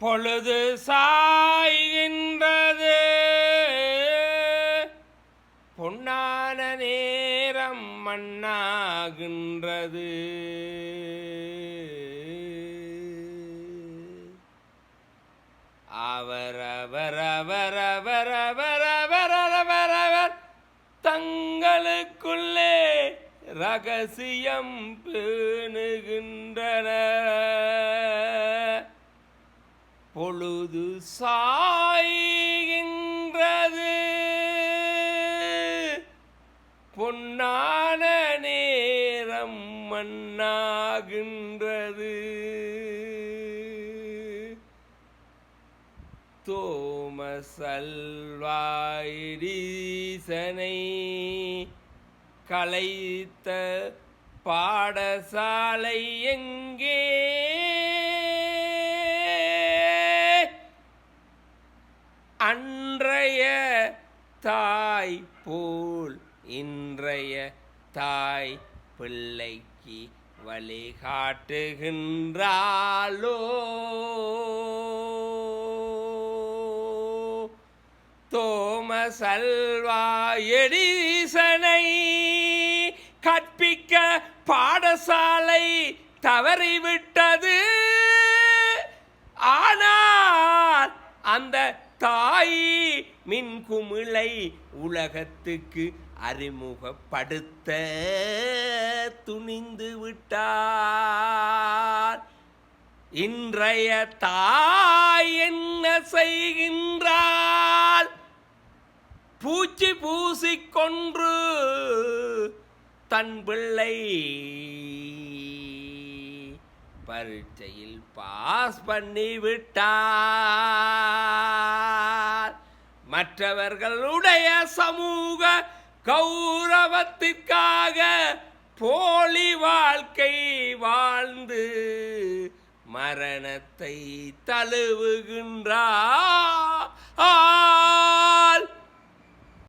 பொழுது சாய்கின்றது. பொன்னான நேரம் மண்ணாகின்றது. அவரவரவரவரவரவரவரவர் தங்களுக்குள்ளே ரகசியம் பேணுகின்றனர். பொழுது சாய்கின்றது. பொன்னான நேரம் மண்ணாகின்றது. தோமசல்வாயிரீசனை கலைத்த பாடசாலை எங்க தாய் போல் இன்றைய தாய் பிள்ளைக்கு வழிகாட்டுகின்றாலோ தோமசல்வா எடிசனை கற்பிக்க பாடசாலை தவறிவிட்டது. ஆனால் அந்த தாய் மின் குமிழை உலகத்துக்கு அறிமுகப்படுத்த துணிந்து விட்டார். இன்றைய தாய் என்ன செய்கின்றாள்? பூச்சி பூசிக்கொன்று தன் பிள்ளை பரீட்சையில் பாஸ் பண்ணி விட்டார் மற்றவர்களுடைய சமூக கௌரவத்திற்காக போலி வாழ்க்கை வாழ்ந்து மரணத்தை தழுவுகின்றார்.